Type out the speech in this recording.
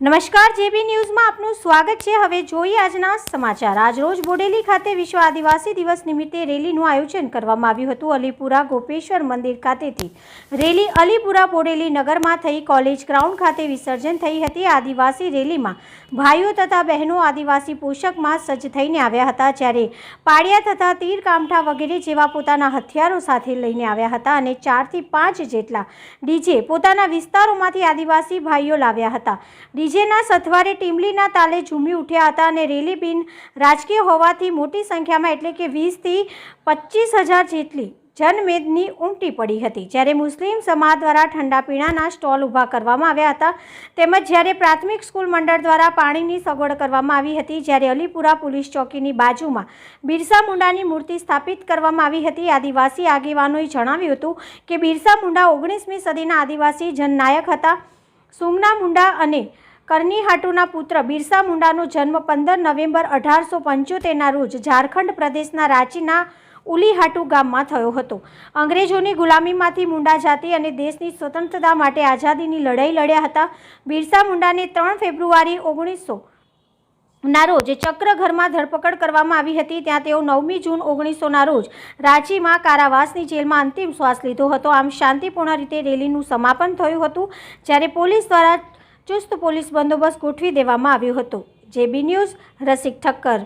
નમસ્કાર, જેબી ન્યૂઝમાં આપનું સ્વાગત છે. હવે જોઈએ આજના સમાચાર. આજરોજ બોડેલી ખાતે વિશ્વ આદિવાસી દિવસ નિમિત્તે રેલીનું આયોજન કરવામાં આવ્યું હતું. અલીપુરા ગોપેશ્વર મંદિર ખાતેથી. રેલી અલીપુરા બોડેલી નગરમાં થઈ, કોલેજ ગ્રાઉન્ડ ખાતે વિસર્જન થઈ હતી. આદિવાસી રેલીમાં ભાઈઓ તથા બહેનો આદિવાસી પોષકમાં સજ્જ થઈને આવ્યા હતા, જ્યારે પાડિયા તથા તીર કામઠા વગેરે જેવા પોતાના હથિયારો સાથે લઈને આવ્યા હતા અને ચારથી પાંચ જેટલા ડીજે પોતાના વિસ્તારોમાંથી આદિવાસી ભાઈઓ લાવ્યા હતા. ડીજેના સથવારે ટીમલીના તાલે ઝૂમી ઉઠ્યા હતા અને રેલી બિન રાજકીય હોવાથી મોટી સંખ્યામાં એટલે કે વીસથી પચીસ હજાર જેટલી જનમેદની ઉમટી પડી હતી. જ્યારે મુસ્લિમ સમાજ દ્વારા ઠંડા પીણાના સ્ટોલ ઊભા કરવામાં આવ્યા હતા, તેમજ જ્યારે પ્રાથમિક સ્કૂલ મંડળ દ્વારા પાણીની સગવડ કરવામાં આવી હતી, જ્યારે અલીપુરા પોલીસ ચોકીની બાજુમાં બિરસા મુંડાની મૂર્તિ સ્થાપિત કરવામાં આવી હતી. આદિવાસી આગેવાનોએ જણાવ્યું હતું કે બિરસા મુંડા ઓગણીસમી સદીના આદિવાસી જનનાયક હતા. સુમના મુંડા અને કરનીહાટુના પુત્ર બિરસા મુંડાનો જન્મ પંદર નવેમ્બર અઢારસો પંચોતેરના રોજ ઝારખંડ પ્રદેશના રાંચીના ઉલીહાટુ ગામમાં થયો હતો. અંગ્રેજોની ગુલામીમાંથી મુંડા જાતિ અને દેશની સ્વતંત્રતા માટે આઝાદીની લડાઈ લડ્યા હતા. બિરસા મુંડાને ત્રણ ફેબ્રુઆરી ઓગણીસો ના રોજ ચક્રઘરમાં ધરપકડ કરવામાં આવી હતી. ત્યાં તેઓ નવમી જૂન ઓગણીસોના રોજ રાંચીમાં કારાવાસની જેલમાં અંતિમ શ્વાસ લીધો હતો. આમ શાંતિપૂર્ણ રીતે રેલીનું સમાપન થયું હતું. જ્યારે પોલીસ દ્વારા ચુસ્ત પોલીસ બંદોબસ્ત ગોઠવી દેવામાં આવ્યો હતો. JB news Rasik Thakkar.